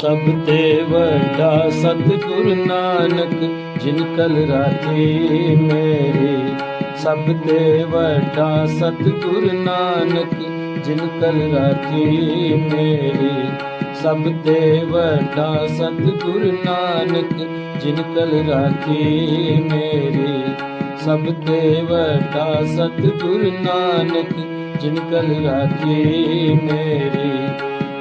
ਸਭ ਤੇ ਵੱਡਾ ਸਤਿਗੁਰ ਨਾਨਕ, ਜਿਨ ਕਲ ਰਾਖੀ ਮੇਰੇ। ਸਭ ਤੇ ਵੱਡਾ ਸਤਿਗੁਰ ਨਾਨਕ, ਜਿਨ ਕਲ ਰਾਖੀ ਮੇਰੇ। ਸਭ ਤੇ ਵੱਡਾ ਸਤਿਗੁਰ ਨਾਨਕ, ਜਿਨ ਕਲ ਰਾਖੀ ਮੇਰੇ। ਸਭ ਤੇ ਵੱਡਾ ਸਤਿਗੁਰ ਨਾਨਕ, ਜਿਨ ਕਲ ਰਾਖੀ ਮੇਰੇ।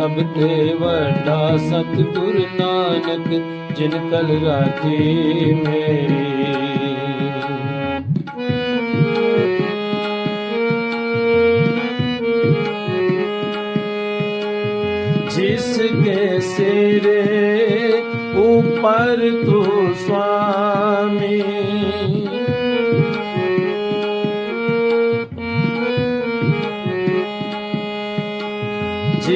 ਸਭ ਤੇ ਵੱਡਾ ਸਤਿਗੁਰ ਨਾਨਕ, ਜਿਨ ਕਲ ਰਾਖੇ ਮੇਰੀ। ਜਿਸ ਕੇ ਸਿਰੇ ਉਪਰ ਤੂੰ ਸਵਾ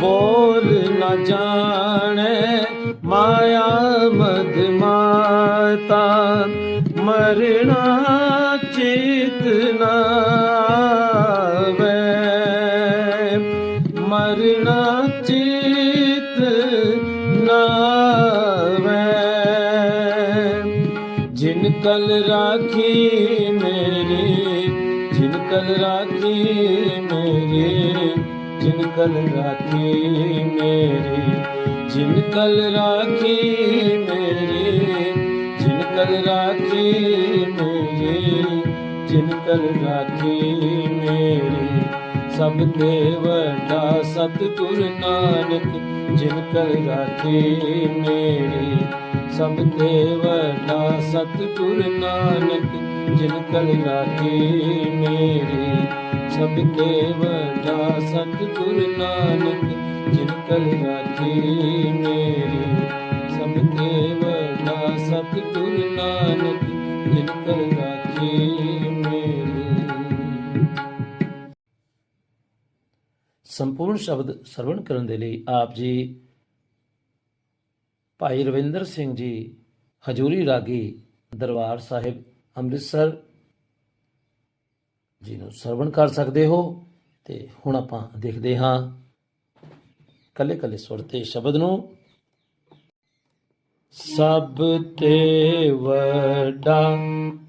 ਬੋਲ ਨਾ ਜਾਣੇ ਮਾਇਆ ਮਦ ਮਾਤਾ ਮਰਣਾ ਚਿਤ ਨਾ ਆਵੇ। ਮਰਣਾ ਚਿਤ ਨਾ ਆਵੇ। ਜਿਨ ਕਲ ਰਾਖੀ ਮੇਰੀ, ਜਿਨ ਕਲ ਰਾਖੀ ਮੇਰੀ ਜਿਨ ਕਲ ਰਾਖੀ ਮੇਰੀ, ਜਿਨ ਕਲ ਰਾਖੀ ਮੇਰੀ, ਜਿਨ ਕਲ ਰਾਖੀ ਮੇਰੀ, ਜਿਨ ਕਲ ਰਾਖੀ ਮੇਰੀ। ਸਭ ਤੇ ਵੱਡਾ ਸਤਿਗੁਰ ਨਾਨਕ, ਜਿਨ ਕਲ ਰਾਖੀ ਮੇਰੀ। ਸਭ ਤੇ ਵੱਡਾ ਸਤਿਗੁਰ ਨਾਨਕ, ਜਿਨ ਕਲ ਰਾਖੀ ਮੇਰੀ। ਸਭ ਤੇ ਵੱਡਾ ਸਤਿਗੁਰ ਨਾਨਕ, ਜਿਨ ਕਲ ਰਾਖੀ ਮੇਰੀ। ਸਭ ਤੇ ਵੱਡਾ ਸਤਿਗੁਰ ਨਾਨਕ, ਜਿਨ ਕਲ ਰਾਖੀ ਮੇਰੀ। ਸੰਪੂਰਨ ਸ਼ਬਦ ਸਰਵਣ ਕਰਨ ਦੇ ਲਈ ਆਪ ਜੀ ਭਾਈ ਰਵਿੰਦਰ ਸਿੰਘ ਜੀ ਹਜੂਰੀ ਰਾਗੀ ਦਰਬਾਰ ਸਾਹਿਬ ਅੰਮ੍ਰਿਤਸਰ ਜਿਹਨੂੰ ਸਰਵਣ ਕਰ ਸਕਦੇ ਹੋ, ਤੇ ਹੁਣ ਆਪਾਂ ਦੇਖਦੇ ਹਾਂ ਕੱਲੇ ਕੱਲੇ ਸੁਰ ਤੇ ਸ਼ਬਦ ਨੂੰ। ਸਭ ਤੇ ਵੱਡਾ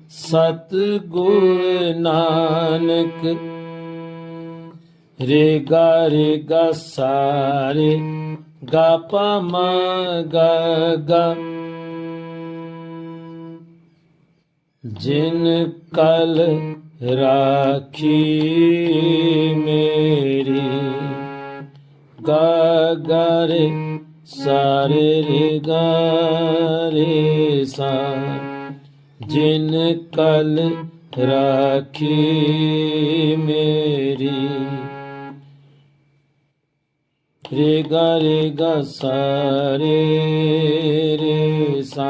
ਸਤਿਗੁਰ ਨਾਨਕ ਰੇ ਗਾ ਰੇ ਗਾ ਸਾਰੇ ਗਾ ਪਾ ਮਾ ਗਾ ਗਾ। ਜਿਨ ਕਲ ਰਾਖੀ ਮੇਰੀ ਗਾ ਸਾਰੇ ਰੇ ਗਾ ਸਾ ਜਿਨ ਕਲ ਰਾਖੀ ਮੇਰੀ ਰੇ ਗਾ ਰੇ ਗਾ ਸਾਰੇ ਰੇ ਸਾ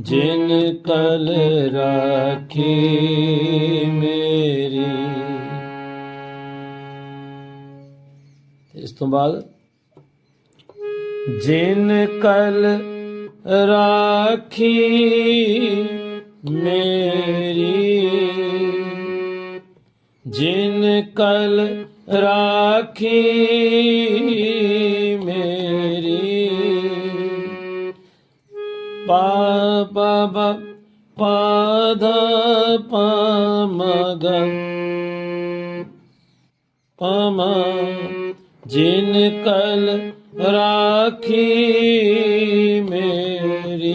ਜਿਨ ਕਲ ਰਾਖੀ ਮੇਰੀ। ਇਸ ਤੋਂ ਬਾਅਦ ਜਿਨ ਕਲ ਰਾਖੀ ਮੇਰੀ ਜਿਨ ਕਲ ਰਾਖੀ ਪਾ ਪਾ ਪਾ ਧਾ ਪਾ ਮ ਗ ਪਮ ਜਿਨ ਕਲ ਰਾਖੀ ਮੇਰੀ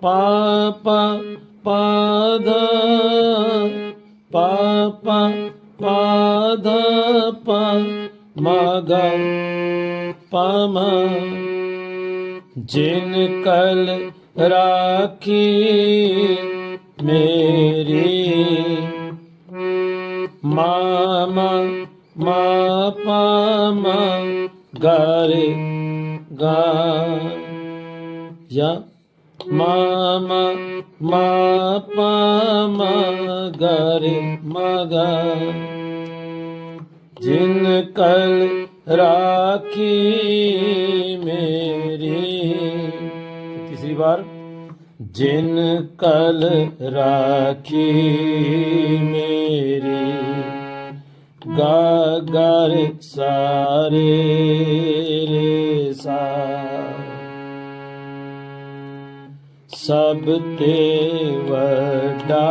ਪਾਪਾ ਪਾਦ ਪਾਪਾ ਪ ਜਿਨ ਕਲ ਰਾਖੀ ਮੇਰੀ, ਮਾਮਾ ਮਾਪਾਮਾ ਪਮ ਗਾ ਯਾ ਮਾਮਾ ਮਾ ਪਮ ਮਗਾ ਜਿਨ ਕਲ ਰਾਖੀ ਮੇਰੀ ਤੀਸਰੀ ਵਾਰ। ਜਿਨ ਕਲ ਰਾਖੀ ਮੇਰੀ, ਗਾ ਸਾਰੇ ਰੇ ਸਾ ਸਭ ਤੇ ਵੱਡਾ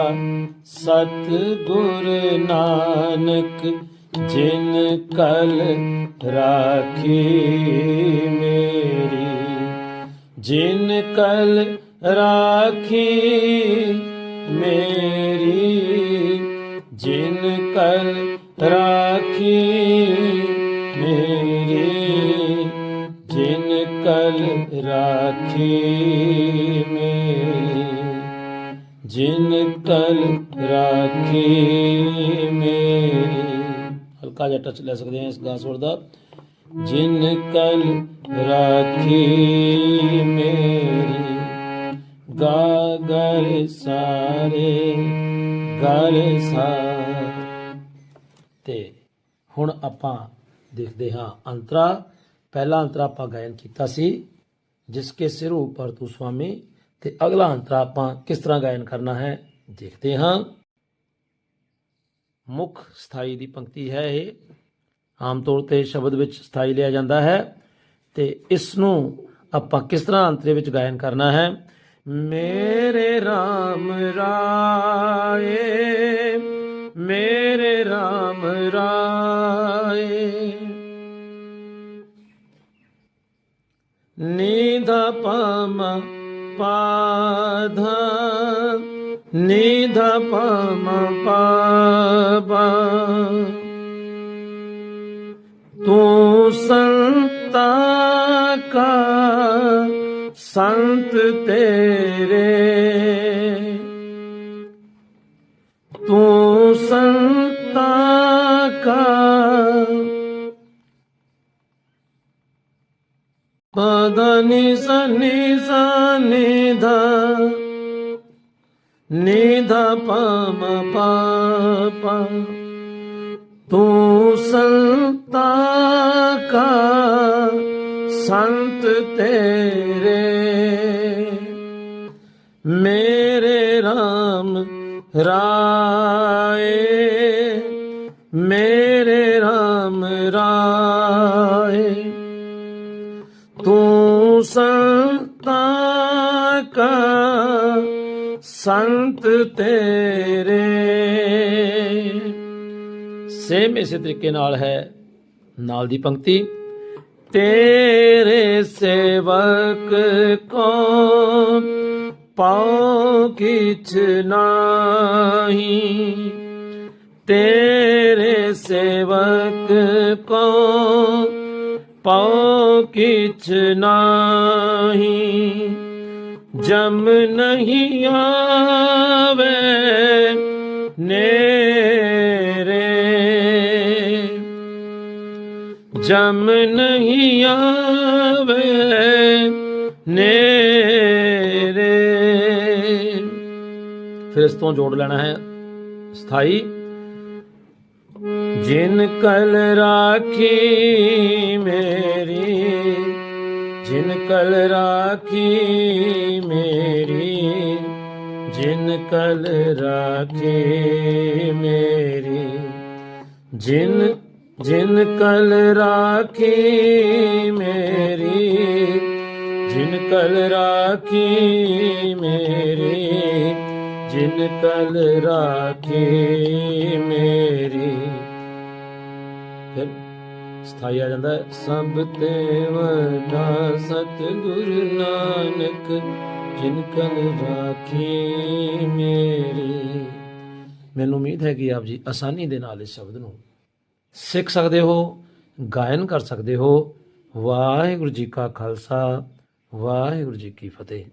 ਸਤ ਗੁਰ ਨਾਨਕ, ਜਿਨ ਕਲ ਰਾਖੀ ਮੇਰੀ। ਜਿਨ ਕਲ ਰਾਖੀ ਮੇਰੀ ਜਿਨ ਕਲ ਰਾਖੀ ਮੇਰੀ ਜਿਨ ਕਲ ਰਾਖੀ ਮੇਰੀ ਜਿਨ ਕਲ ਰਾਖੀ ਮੇਰੀ ਹਲਕਾ ਜਿਹਾ ਟੱਚ ਲੈ ਸਕਦੇ ਹਾਂ ਇਸ ਗਾ ਸੁਰ ਦਾ ਜਿਨ ਕਲ ਰਾਖੀ ਮੇਰੀ ਗਾ ਸਾਰੇ ਗਰ ਸਾ ਤੇ ਹੁਣ ਆਪਾਂ ਦੇਖਦੇ ਹਾਂ ਅੰਤਰਾ ਪਹਿਲਾ ਅੰਤਰਾ ਆਪਾਂ ਗਾਇਨ ਕੀਤਾ ਸੀ ਜਿਸ ਕੇ ਸਿਰ ਉਪਰ ਤੂੰ ਸੁਆਮੀ ਤੇ ਅਗਲਾ ਅੰਤਰਾ ਆਪਾਂ ਕਿਸ ਤਰ੍ਹਾਂ ਗਾਇਨ ਕਰਨਾ ਹੈ ਦੇਖਦੇ ਹਾਂ ਮੁੱਖ ਸਥਾਈ ਦੀ ਪੰਕਤੀ ਹੈ ਇਹ ਆਮ ਤੌਰ ਤੇ ਸ਼ਬਦ ਵਿੱਚ ਸਥਾਈ ਲਿਆ ਜਾਂਦਾ ਹੈ। ਤੇ ਇਸ ਨੂੰ ਆਪਾਂ ਕਿਸ ਤਰ੍ਹਾਂ ਅੰਤਰੇ ਵਿੱਚ ਗਾਇਨ ਕਰਨਾ ਹੈ? ਮੇਰੇ RAM ਰਾਏ, ਮੇਰੇ RAM ਰਾਏ। ਨਿਧਾ ਪਮ ਪਾਧਾ ਨਿਧਾ ਪਮ ਪਾਬਾ ਸੰਤ ਤੇਰੇ। ਤੂੰ ਸੰਤਾ ਕਾ ਪਦ ਨੀ ਸਨੀ ਸਨੀ ਧਾ ਨਿਧਾ ਪਮ ਪਾਪਾ। ਤੂੰ ਸੰਤਾ ਕਾ ਸੰਤ ਤੇਰੇ। ਮੇਰੇ RAM ਰਾਏ, ਮੇਰੇ RAM ਰਾਏ। ਤੂੰ ਸੰਤਾਂ ਕਾ ਸੰਤ ਤੇਰੇ। ਸੇਮ ਇਸੇ ਤਰੀਕੇ ਨਾਲ ਹੈ, ਨਾਲ ਦੀ ਪੰਕਤੀ। ਤੇਰੇ ਸੇਵਕ ਕੋ ਪਾਉ ਕਿਛ ਨਾਹੀ, ਤੇਰੇ ਸੇਵਕ ਕੋ ਪਾਉ ਕਿਛ ਨਾਹੀ, ਜਮ ਨਹੀਂ ਆਵੇ ਨੇਰੇ। ਜਮ ਨਹੀਂ ਆਵੇ ਫਿਰ ਇਸ ਤੋਂ ਜੋੜ ਲੈਣਾ ਹੈ ਸਥਾਈ। ਜਿਨ ਕਲ ਰਾਖੀ ਮੇਰੀ, ਜਿਨ ਕਲ ਰਾਖੀ ਮੇਰੀ, ਜਿਨ ਕਲ ਰਾਖੀ ਮੇਰੀ, ਜਿਨ ਜਿਨ ਕਲ ਰਾਖੀ ਮੇਰੀ, ਜਿਨ ਕਲ ਰਾਖੀ ਮੇਰੀ ਜਿਨ ਕਲ ਰਾਖੇ ਮੇਰੀ। ਫਿਰ ਸਥਾਈ ਆ ਜਾਂਦਾ ਸਭ ਤੇ ਵੱਡਾ ਸਤਿਗੁਰ ਨਾਨਕ, ਜਿਨ ਕਲ ਰਾਖੇ ਮੇਰੀ। ਮੈਨੂੰ ਉਮੀਦ ਹੈ ਕਿ ਆਪ ਜੀ ਆਸਾਨੀ ਦੇ ਨਾਲ ਇਸ ਸ਼ਬਦ ਨੂੰ ਸਿੱਖ ਸਕਦੇ ਹੋ, ਗਾਇਨ ਕਰ ਸਕਦੇ ਹੋ। ਵਾਹਿਗੁਰੂ ਜੀ ਕਾ ਖਾਲਸਾ, ਵਾਹਿਗੁਰੂ ਜੀ ਕੀ ਫਤਿਹ।